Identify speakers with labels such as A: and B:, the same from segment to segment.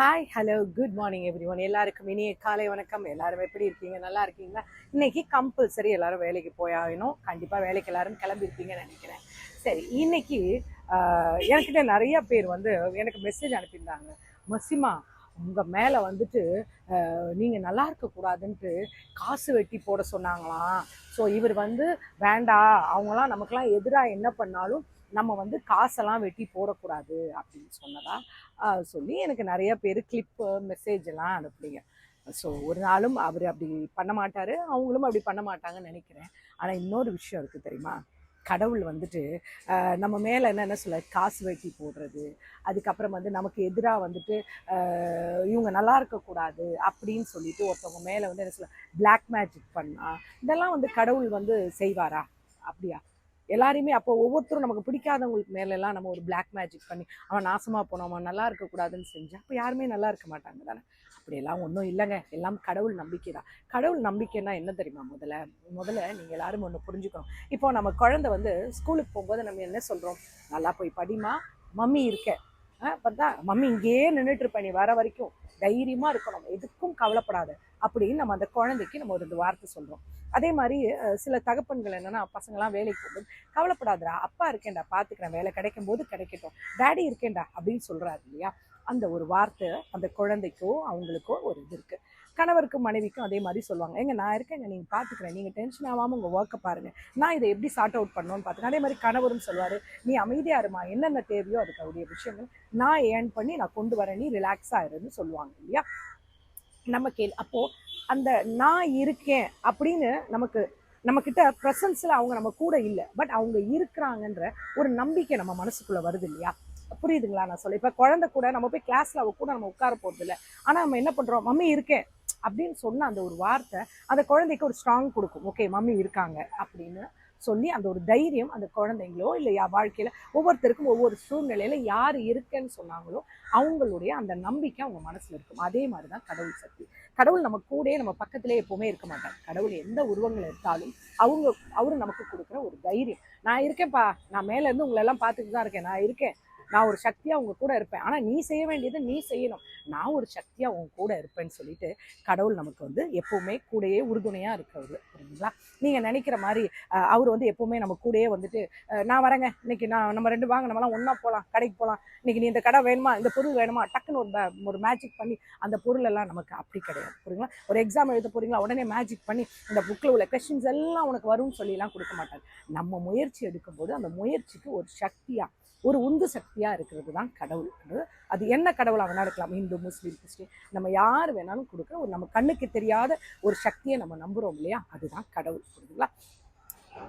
A: hi hello good morning everyone எல்லாருக்கும் இனிய காலை வணக்கம் எல்லாரும் எப்படி இருக்கீங்க நல்லா இருக்கீங்களா இன்னைக்கு கம்பல்சரி எல்லாரும் வேலைக்கு போயாகணும் கண்டிப்பாக வேலைக்கு எல்லாரும் கிளம்பியிருப்பீங்கன்னு நினைக்கிறேன் சரி இன்னைக்கு என்கிட்ட நிறைய பேர் வந்து எனக்கு மெசேஜ் அனுப்பியிருந்தாங்க மசிமா உங்கள் மேலே வந்துட்டு நீங்கள் நல்லா இருக்கக்கூடாதுன்ட்டு காசு வெட்டி போட சொன்னாங்களாம் ஸோ இவர் வந்து வேண்டா அவங்களாம் நமக்கெல்லாம் எதிராக என்ன பண்ணாலும் நம்ம வந்து காசெல்லாம் வெட்டி போடக்கூடாது அப்படின்னு சொன்னதாக சொல்லி எனக்கு நிறைய பேர் கிளிப்பு மெசேஜ் எல்லாம் அனுப்புனீங்க ஸோ ஒரு நாளும் அவர் அப்படி பண்ண மாட்டார் அவங்களும் அப்படி பண்ண மாட்டாங்கன்னு நினைக்கிறேன் ஆனால் இன்னொரு விஷயம் இருக்குது தெரியுமா கடவுள் வந்துட்டு நம்ம மேலே என்ன சொல்ல காசு வெட்டி போடுறது அதுக்கப்புறம் வந்து நமக்கு எதிராக வந்துட்டு இவங்க நல்லா இருக்கக்கூடாது அப்படின்னு சொல்லிட்டு ஒருத்தவங்க மேலே வந்து என்ன சொல்ல பிளாக் மேஜிக் பண்ணா இதெல்லாம் வந்து கடவுள் வந்து செய்வாரா அப்படியா எல்லாரையுமே அப்போ ஒவ்வொருத்தரும் நமக்கு பிடிக்காதவங்களுக்கு மேலெல்லாம் நம்ம ஒரு பிளாக் மேஜிக் பண்ணி அவன் நாசமாக போனோம் அவன் நல்லா இருக்கக்கூடாதுன்னு செஞ்சால் அப்போ யாருமே நல்லா இருக்க மாட்டாங்க தானே அப்படியெல்லாம் ஒன்றும் இல்லைங்க எல்லாம் கடவுள் நம்பிக்கை தான் கடவுள் நம்பிக்கைன்னா என்ன தெரியுமா முதல்ல முதல்ல நீங்கள் எல்லாரும் ஒன்று புரிஞ்சுக்கணும் இப்போ நம்ம குழந்தை வந்து ஸ்கூலுக்கு போகும்போது நம்ம என்ன சொல்கிறோம் நல்லா போய் படிமா மம்மி இருக்கேன் பார்த்தா மம்மி இங்கேயே நின்றுட்டு இருப்பேன் நீ வர வரைக்கும் தைரியமாக இருக்கணும் எதுக்கும் கவலைப்படாத அப்படின்னு நம்ம அந்த குழந்தைக்கு நம்ம ஒரு வார்த்தை சொல்கிறோம் அதே மாதிரி சில தகப்பன்கள் என்னென்னா பசங்களாம் வேலைக்கு போகும்போது கவலைப்படாதரா அப்பா இருக்கேன்டா பார்த்துக்கிறேன் வேலை கிடைக்கும் போது கிடைக்கட்டும் டேடி இருக்கேன்டா அப்படின்னு சொல்கிறாரு இல்லையா அந்த ஒரு வார்த்தை அந்த குழந்தைக்கோ அவங்களுக்கோ ஒரு இது இருக்குது கணவருக்கும் மனைவிக்கும் அதே மாதிரி சொல்லுவாங்க எங்க நான் இருக்கேங்க நீங்கள் பார்த்துக்கிறேன் நீங்கள் டென்ஷன் ஆகாமல் உங்கள் ஒர்க்கை பாருங்கள் நான் இதை எப்படி சார்ட் அவுட் பண்ணணும்னு பார்த்துக்கேன் அதே மாதிரி கணவரும் சொல்லுவார் நீ அமைதியாக இருமா என்னென்ன தேவையோ அதுக்கு விஷயங்கள் நான் ஏர்ன் பண்ணி நான் கொண்டு வரேன் நீ ரிலாக்ஸாக இருன்னு சொல்லுவாங்க இல்லையா நம்ம கேள் அப்போது அந்த நான் இருக்கேன் அப்படின்னு நமக்கு நம்மக்கிட்ட ப்ரெசன்ஸில் அவங்க நம்ம கூட இல்லை பட் அவங்க இருக்கிறாங்கன்ற ஒரு நம்பிக்கை நம்ம மனசுக்குள்ளே வருது இல்லையா புரியுதுங்களா நான் சொல்ல இப்போ குழந்தை கூட நம்ம போய் கிளாஸில் அவ கூட நம்ம உட்கார இல்லை ஆனால் நம்ம என்ன பண்ணுறோம் மம்மி இருக்கேன் அப்படின்னு சொன்ன அந்த ஒரு வார்த்தை அந்த குழந்தைக்கு ஒரு ஸ்ட்ராங் கொடுக்கும் ஓகே மம்மி இருக்காங்க அப்படின்னு சொல்லி அந்த ஒரு தைரியம் அந்த குழந்தைங்களோ இல்லை வாழ்க்கையில் ஒவ்வொருத்தருக்கும் ஒவ்வொரு சூழ்நிலையில் யார் இருக்குன்னு சொன்னாங்களோ அவங்களுடைய அந்த நம்பிக்கை அவங்க மனசில் இருக்கும் அதே மாதிரி தான் கடவுள் சக்தி கடவுள் நம்ம கூட நம்ம பக்கத்திலே எப்போவுமே இருக்க மாட்டாங்க கடவுள் எந்த உருவங்கள் எடுத்தாலும் அவங்க அவரு நமக்கு கொடுக்குற ஒரு தைரியம் நான் இருக்கேன்ப்பா நான் மேலேருந்து உங்களெல்லாம் பார்த்துட்டு தான் இருக்கேன் நான் இருக்கேன் நான் ஒரு சக்தியாக உங்கள் கூட இருப்பேன் ஆனால் நீ செய்ய வேண்டியது நீ செய்யணும் நான் ஒரு சக்தியாக உங்க கூட இருப்பேன்னு சொல்லிட்டு கடவுள் நமக்கு வந்து எப்போவுமே கூடையே உறுதுணையாக இருக்கிறது சரிங்களா நீங்கள் நினைக்கிற மாதிரி அவர் வந்து எப்போவுமே நம்ம கூடயே வந்துட்டு நான் வரேங்க இன்னைக்கு நான் நம்ம ரெண்டு வாங்க நம்மளாம் ஒன்றா போகலாம் கடைக்கு போகலாம் இன்னைக்கு நீ இந்த கடை வேணுமா இந்த பொருள் வேணுமா டக்குன்னு ஒரு ஒரு மேஜிக் பண்ணி அந்த பொருள் எல்லாம் நமக்கு அப்படி கிடையாது புரியுங்களா ஒரு எக்ஸாம் எழுத போகிறீங்களா உடனே மேஜிக் பண்ணி இந்த புக்கில் உள்ள கொஸ்டின்ஸ் எல்லாம் உனக்கு வரும்னு சொல்லிலாம் கொடுக்க மாட்டாங்க நம்ம முயற்சி எடுக்கும்போது அந்த முயற்சிக்கு ஒரு சக்தியாக ஒரு உந்து சக்தியாக இருக்கிறது தான் கடவுள் அது என்ன கடவுளாக அவனா இருக்கலாம் இந்து முஸ்லீம் கிறிஸ்டின் நம்ம யார் வேணாலும் கொடுக்குற ஒரு நம்ம கண்ணுக்கு தெரியாத ஒரு சக்தியை நம்ம நம்புகிறோம் இல்லையா அதுதான் கடவுள் புரியுதுங்களா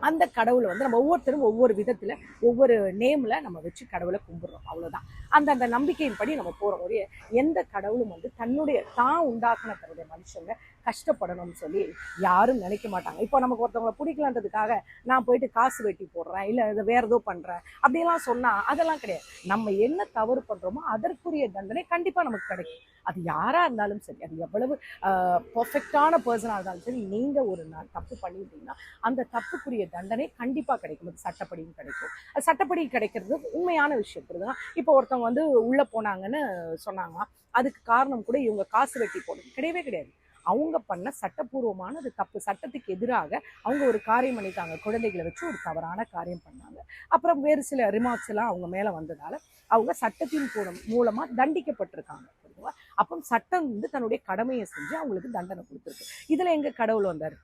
A: அந்த கடவுளை வந்து நம்ம ஒவ்வொருத்தரும் ஒவ்வொரு விதத்தில் ஒவ்வொரு நேமில் நம்ம வச்சு கடவுளை கும்பிட்றோம் அவ்வளோதான் அந்த அந்த நம்பிக்கையின்படி நம்ம போகிறோம் ஒரு எந்த கடவுளும் வந்து தன்னுடைய தான் உண்டாக்கின தன்னுடைய மனுஷங்க கஷ்டப்படணும்னு சொல்லி யாரும் நினைக்க மாட்டாங்க இப்போ நமக்கு ஒருத்தவங்களை பிடிக்கலான்றதுக்காக நான் போயிட்டு காசு வெட்டி போடுறேன் இல்லை இதை வேறு ஏதோ பண்ணுறேன் அப்படிலாம் சொன்னால் அதெல்லாம் கிடையாது நம்ம என்ன தவறு பண்ணுறோமோ அதற்குரிய தண்டனை கண்டிப்பாக நமக்கு கிடைக்கும் அது யாராக இருந்தாலும் சரி அது எவ்வளவு பர்ஃபெக்டான பர்சனாக இருந்தாலும் சரி நீங்கள் ஒரு நாள் தப்பு பண்ணிட்டீங்கன்னா அந்த தப்புக்குரிய அதுக்குரிய தண்டனை கண்டிப்பாக கிடைக்கும் அது சட்டப்படியும் கிடைக்கும் அது சட்டப்படி கிடைக்கிறது உண்மையான விஷயம் தான் இப்போ ஒருத்தவங்க வந்து உள்ளே போனாங்கன்னு சொன்னாங்கன்னா அதுக்கு காரணம் கூட இவங்க காசு வெட்டி போடும் கிடையவே கிடையாது அவங்க பண்ண சட்டப்பூர்வமானது அது தப்பு சட்டத்துக்கு எதிராக அவங்க ஒரு காரியம் பண்ணிட்டாங்க குழந்தைகளை வச்சு ஒரு தவறான காரியம் பண்ணாங்க அப்புறம் வேறு சில ரிமார்க்ஸ் எல்லாம் அவங்க மேலே வந்ததால் அவங்க சட்டத்தின் மூலம் மூலமாக தண்டிக்கப்பட்டிருக்காங்க அப்போ சட்டம் வந்து தன்னுடைய கடமையை செஞ்சு அவங்களுக்கு தண்டனை கொடுத்துருக்கு இதில் எங்கள் கடவுள் வந்தார்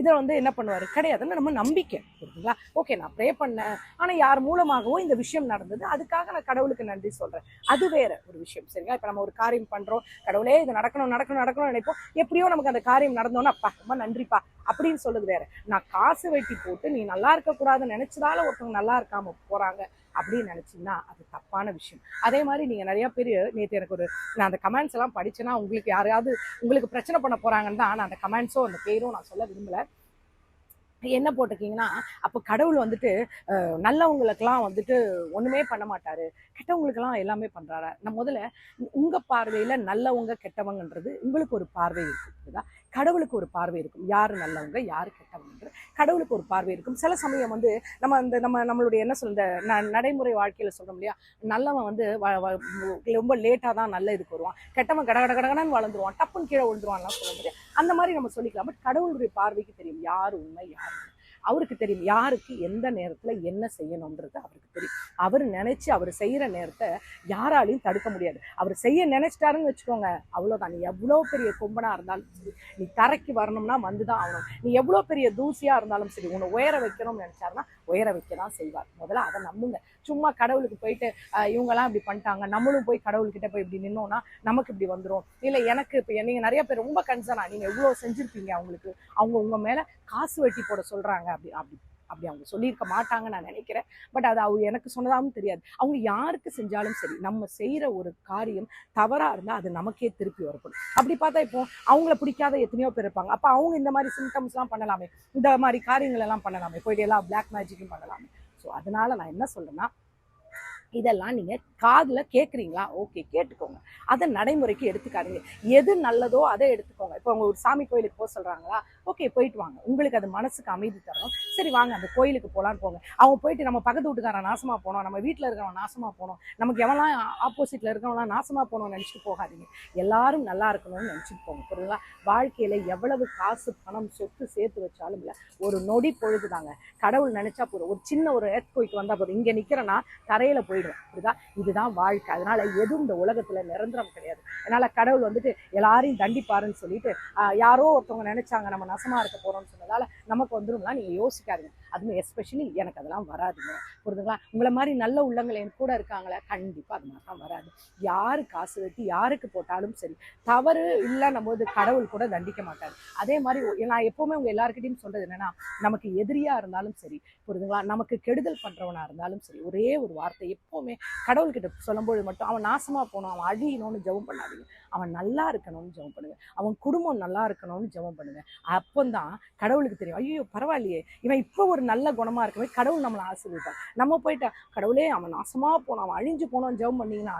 A: இதில் வந்து என்ன பண்ணுவார் கிடையாதுன்னு நம்ம நம்பிக்கை புரியுதுங்களா ஓகே நான் ப்ரே பண்ணேன் ஆனால் யார் மூலமாகவும் இந்த விஷயம் நடந்தது அதுக்காக நான் கடவுளுக்கு நன்றி சொல்கிறேன் அது வேற ஒரு விஷயம் சரிங்களா இப்போ நம்ம ஒரு காரியம் பண்ணுறோம் கடவுளே இது நடக்கணும் நடக்கணும் நடக்கணும்னு நினைப்போம் எப்படியோ நமக்கு அந்த காரியம் நடந்தோன்னா அப்பா ரொம்ப நன்றிப்பா அப்படின்னு சொல்லுது வேறு நான் காசு வெட்டி போட்டு நீ நல்லா இருக்கக்கூடாதுன்னு நினச்சதால ஒருத்தவங்க நல்லா இருக்காமல் போகிறாங்க அப்படின்னு நினச்சிங்கன்னா அது தப்பான விஷயம் அதே மாதிரி நீங்கள் நிறையா பேர் நேற்று எனக்கு ஒரு நான் அந்த கமெண்ட்ஸ் எல்லாம் படித்தேன்னா உங்களுக்கு யாரையாவது உங்களுக்கு பிரச்சனை பண்ண போகிறாங்கன்னு தான் நான் அந்த கமெண்ட்ஸோ அந்த பேரும் நான் சொல்ல விரும்பலை என்ன போட்டிருக்கீங்கன்னா அப்போ கடவுள் வந்துட்டு நல்லவங்களுக்கெல்லாம் வந்துட்டு ஒன்றுமே பண்ண மாட்டார் கெட்டவங்களுக்கெல்லாம் எல்லாமே பண்ணுறாரு நான் முதல்ல உங்கள் பார்வையில் நல்லவங்க கெட்டவங்கன்றது உங்களுக்கு ஒரு பார்வை இருக்குதா கடவுளுக்கு ஒரு பார்வை இருக்கும் யார் நல்லவங்க யார் கெட்டவங்க கடவுளுக்கு ஒரு பார்வை இருக்கும் சில சமயம் வந்து நம்ம அந்த நம்ம நம்மளுடைய என்ன சொல்ற நடைமுறை வாழ்க்கையில் சொல்கிறோம் இல்லையா நல்லவன் வந்து ரொம்ப லேட்டாக தான் நல்ல இதுக்கு வருவான் கெட்டவன் கட கட கடகடன்னு வளர்ந்துருவான் டப்புன்னு கீழே விழுந்துருவான்லாம் சொல்ல முடியாது அந்த மாதிரி நம்ம சொல்லிக்கலாம் பட் கடவுளுடைய பார்வைக்கு தெரியும் யார் உண்மை யார் அவருக்கு தெரியும் யாருக்கு எந்த நேரத்தில் என்ன செய்யணுன்றது அவருக்கு தெரியும் அவர் நினச்சி அவர் செய்கிற நேரத்தை யாராலையும் தடுக்க முடியாது அவர் செய்ய நினச்சிட்டாருன்னு வச்சுக்கோங்க அவ்வளோதான் நீ எவ்வளோ பெரிய கொம்பனாக இருந்தாலும் சரி நீ தரைக்கு வரணும்னா வந்து தான் ஆகணும் நீ எவ்வளோ பெரிய தூசியாக இருந்தாலும் சரி உன்னை உயர வைக்கணும்னு நினச்சாருன்னா உயர வைக்க தான் செய்வார் முதல்ல அதை நம்புங்க சும்மா கடவுளுக்கு போயிட்டு இவங்கெல்லாம் இப்படி பண்ணிட்டாங்க நம்மளும் போய் கடவுள்கிட்ட போய் இப்படி நின்னோம்னா நமக்கு இப்படி வந்துடும் இல்லை எனக்கு இப்போ நீங்கள் நிறைய பேர் ரொம்ப கன்சர்னா நீங்கள் எவ்வளோ செஞ்சுருப்பீங்க அவங்களுக்கு அவங்க உங்கள் மேலே காசு வெட்டி போட சொல்கிறாங்க அப்படி அப்படி அப்படி அவங்க சொல்லியிருக்க மாட்டாங்க நான் நினைக்கிறேன் பட் அது அவங்க எனக்கு சொன்னதாகவும் தெரியாது அவங்க யாருக்கு செஞ்சாலும் சரி நம்ம செய்கிற ஒரு காரியம் தவறாக இருந்தால் அது நமக்கே திருப்பி வரப்படும் அப்படி பார்த்தா இப்போ அவங்கள பிடிக்காத எத்தனையோ பேர் இருப்பாங்க அப்போ அவங்க இந்த மாதிரி சிம்டம்ஸ்லாம் பண்ணலாமே இந்த மாதிரி காரியங்கள் எல்லாம் பண்ணலாமே போயிட்டு எல்லாம் பிளாக் மேஜிக்கும் பண்ணலாமே ஸோ அதனால் நான் என்ன சொல்கிறேன்னா இதெல்லாம் நீங்கள் காதில் கேட்குறீங்களா ஓகே கேட்டுக்கோங்க அதை நடைமுறைக்கு எடுத்துக்காதீங்க எது நல்லதோ அதை எடுத்துக்கோங்க இப்போ அவங்க ஒரு சாமி கோயிலுக்கு போக சொல்கிறாங்களா ஓகே போயிட்டு வாங்க உங்களுக்கு அது மனசுக்கு அமைதி தரணும் சரி வாங்க அந்த கோயிலுக்கு போகலான்னு போங்க அவங்க போயிட்டு நம்ம பக்கத்து வீட்டுக்காரன் நாசமாக போனோம் நம்ம வீட்டில் இருக்கிறவன் நாசமாக போனோம் நமக்கு எவனா ஆப்போசிட்டில் இருக்கிறவங்களாம் நாசமாக போனோம்னு நினச்சிட்டு போகாதீங்க எல்லாரும் நல்லா இருக்கணும்னு நினச்சிட்டு போங்க புரியுதுங்களா வாழ்க்கையில் எவ்வளவு காசு பணம் சொத்து சேர்த்து வச்சாலும் இல்லை ஒரு நொடி பொழுது தாங்க கடவுள் நினச்சா போதும் ஒரு சின்ன ஒரு எர்த் கோய்க்கு வந்தால் போதும் இங்கே நிற்கிறேன்னா தரையில் போய் போயிடுவேன் அப்படிதா இதுதான் வாழ்க்கை அதனால எதுவும் இந்த உலகத்துல நிரந்தரம் கிடையாது அதனால கடவுள் வந்துட்டு எல்லாரையும் தண்டிப்பாருன்னு சொல்லிட்டு யாரோ ஒருத்தவங்க நினைச்சாங்க நம்ம நசமா இருக்க போறோம்னு சொன்னதால நமக்கு வந்துடும்லாம் நீங்க யோசிக்காதீங்க அதுவும் எஸ்பெஷலி எனக்கு அதெல்லாம் வராதுங்க புரிஞ்சுங்களா உங்களை மாதிரி நல்ல உள்ளங்கள் என் கூட இருக்காங்களா கண்டிப்பாக அது மாதிரி தான் வராது யார் காசு வெட்டி யாருக்கு போட்டாலும் சரி தவறு இல்லைன்னும் போது கடவுள் கூட தண்டிக்க மாட்டாரு அதே மாதிரி நான் எப்போவுமே உங்கள் எல்லாருக்கிட்டையும் சொல்கிறது என்னென்னா நமக்கு எதிரியாக இருந்தாலும் சரி புரிதுங்களா நமக்கு கெடுதல் பண்ணுறவனாக இருந்தாலும் சரி ஒரே ஒரு வார்த்தை எப்போவுமே கடவுள்கிட்ட சொல்லும்போது மட்டும் அவன் நாசமாக போகணும் அவன் அழியணும்னு ஜெபம் பண்ணாதீங்க அவன் நல்லா இருக்கணும்னு ஜெபம் பண்ணுங்க அவன் குடும்பம் நல்லா இருக்கணும்னு ஜெபம் பண்ணுங்கள் அப்போ தான் கடவுளுக்கு தெரியும் ஐயோ பரவாயில்லையே இவன் இப்போ ஒரு நல்ல குணமாக இருக்குமே கடவுள் நம்மளை ஆசீர்விப்பார் நம்ம போயிட்டா கடவுளே அவன் நாசமாக போனான் அவன் அழிஞ்சு போனோம் ஜெபம் பண்ணிங்கன்னா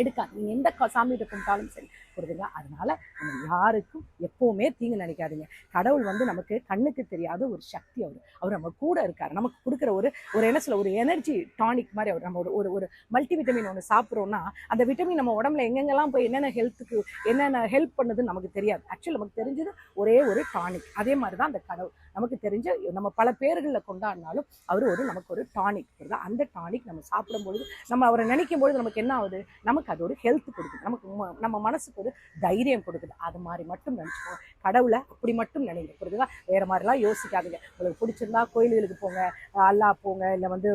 A: எடுக்கான் நீங்கள் எந்த சாமி கும்பிட்டாலும் சரி புரியுதுங்களா அதனால் நம்ம யாருக்கும் எப்போவுமே தீங்கு நினைக்காதீங்க கடவுள் வந்து நமக்கு கண்ணுக்கு தெரியாத ஒரு சக்தி அவர் அவர் நம்ம கூட இருக்கார் நமக்கு கொடுக்குற ஒரு ஒரு என்ன சொல்ல ஒரு எனர்ஜி டானிக் மாதிரி அவர் நம்ம ஒரு ஒரு ஒரு மல்டி விட்டமின் ஒன்று சாப்பிட்றோன்னா அந்த விட்டமின் நம்ம உடம்புல எங்கெங்கெல்லாம் போய் என்னென்ன ஹெல்த்துக்கு என்னென்ன ஹெல்ப் பண்ணுதுன்னு நமக்கு தெரியாது ஆக்சுவலி நமக்கு தெரிஞ்சது ஒரே ஒரு டானிக் அதே மாதிரி தான் அந்த கடவுள் நமக்கு தெரிஞ்ச நம்ம பல பேர்களில் கொண்டாடினாலும் அவர் ஒரு நமக்கு ஒரு டானிக் வருது அந்த டானிக் நம்ம சாப்பிடும்பொழுது நம்ம அவரை நினைக்கும் பொழுது நமக்கு என்ன ஆகுது நமக்கு அது ஒரு ஹெல்த் கொடுக்குது நமக்கு நம்ம மனசுக்கு ஒரு தைரியம் கொடுக்குது அது மாதிரி மட்டும் நினச்சிக்கோங்க கடவுளை அப்படி மட்டும் நினைங்க புரியுதுங்களா வேறு மாதிரிலாம் யோசிக்காதீங்க உங்களுக்கு பிடிச்சிருந்தா கோயில்களுக்கு போங்க அல்லா போங்க இல்லை வந்து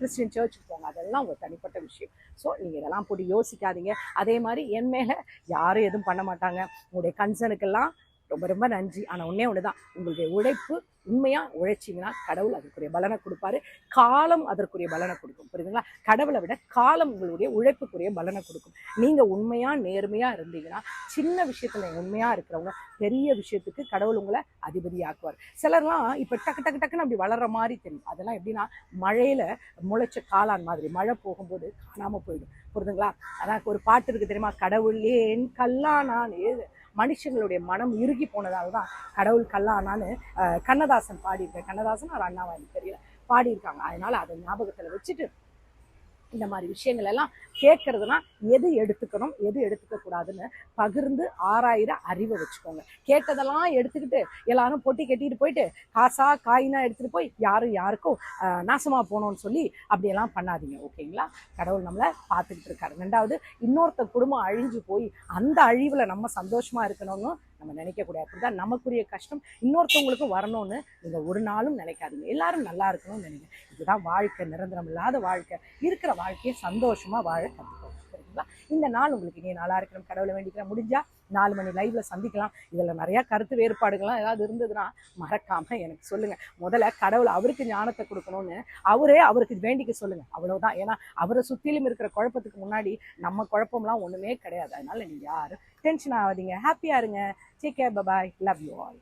A: கிறிஸ்டின் சர்ச்சுக்கு போங்க அதெல்லாம் ஒரு தனிப்பட்ட விஷயம் ஸோ நீங்கள் இதெல்லாம் போட்டு யோசிக்காதீங்க அதே மாதிரி என் மேலே யாரும் எதுவும் பண்ண மாட்டாங்க உங்களுடைய கன்சர்னுக்கெல்லாம் ரொம்ப ரொம்ப நன்றி ஆனால் ஒன்றே ஒன்று தான் உங்களுடைய உழைப்பு உண்மையாக உழைச்சிங்கன்னா கடவுள் அதற்குரிய பலனை கொடுப்பாரு காலம் அதற்குரிய பலனை கொடுக்கும் புரியுதுங்களா கடவுளை விட காலம் உங்களுடைய உழைப்புக்குரிய பலனை கொடுக்கும் நீங்கள் உண்மையாக நேர்மையாக இருந்தீங்கன்னா சின்ன விஷயத்தில் உண்மையாக இருக்கிறவங்க பெரிய விஷயத்துக்கு கடவுள் உங்களை அதிபதியாக்குவார் சிலர்லாம் இப்போ டக்கு டக்கு டக்குன்னு அப்படி வளர்கிற மாதிரி தெரியும் அதெல்லாம் எப்படின்னா மழையில் முளைச்ச காளான் மாதிரி மழை போகும்போது காணாமல் போயிடும் புரியுதுங்களா அதான் ஒரு பாட்டு இருக்குது தெரியுமா கடவுள் ஏன் கல்லானான் ஏது மனுஷங்களுடைய மனம் இறுகி போனதால் தான் கடவுள் கல்லானான்னு கண்ணதாசன் பாடியிருக்கேன் கண்ணதாசன் அவர் அண்ணாவா எனக்கு தெரியல பாடியிருக்காங்க அதனால் அதை ஞாபகத்தில் வச்சுட்டு இந்த மாதிரி விஷயங்கள் எல்லாம் கேட்கறதுனா எது எடுத்துக்கணும் எது எடுத்துக்கக்கூடாதுன்னு பகிர்ந்து ஆறாயிரம் அறிவை வச்சுக்கோங்க கேட்டதெல்லாம் எடுத்துக்கிட்டு எல்லாரும் பொட்டி கட்டிட்டு போயிட்டு காசா காயினா எடுத்துகிட்டு போய் யாரும் யாருக்கும் நாசமாக போகணும்னு சொல்லி அப்படியெல்லாம் பண்ணாதீங்க ஓகேங்களா கடவுள் நம்மளை பார்த்துக்கிட்டு இருக்காரு ரெண்டாவது இன்னொருத்த குடும்பம் அழிஞ்சு போய் அந்த அழிவில் நம்ம சந்தோஷமாக இருக்கணும்னு நம்ம நினைக்கக்கூடாது அப்படிதான் நமக்குரிய கஷ்டம் இன்னொருத்தவங்களுக்கும் வரணும்னு நீங்கள் ஒரு நாளும் நினைக்காதீங்க எல்லாரும் நல்லா இருக்கணும்னு நினைக்கிறேன் இதுதான் வாழ்க்கை நிரந்தரம் இல்லாத வாழ்க்கை இருக்கிற வாழ்க்கையை சந்தோஷமாக வாழ கற்றுக்கோங்க ஓகேங்களா இந்த நாள் உங்களுக்கு இனிய நாளாக இருக்கணும் கடவுளை வேண்டிக்கிறேன் முடிஞ்சால் நாலு மணி லைவ்ல சந்திக்கலாம் இதில் நிறையா கருத்து வேறுபாடுகள்லாம் ஏதாவது இருந்ததுன்னா மறக்காமல் எனக்கு சொல்லுங்கள் முதல்ல கடவுள் அவருக்கு ஞானத்தை கொடுக்கணும்னு அவரே அவருக்கு வேண்டிக்க சொல்லுங்கள் அவ்வளோதான் ஏன்னா அவரை சுற்றிலும் இருக்கிற குழப்பத்துக்கு முன்னாடி நம்ம குழப்பம்லாம் ஒன்றுமே கிடையாது அதனால் நீங்கள் யாரும் டென்ஷன் ஆகாதீங்க ஹாப்பியாக இருங்க take care bye bye love you all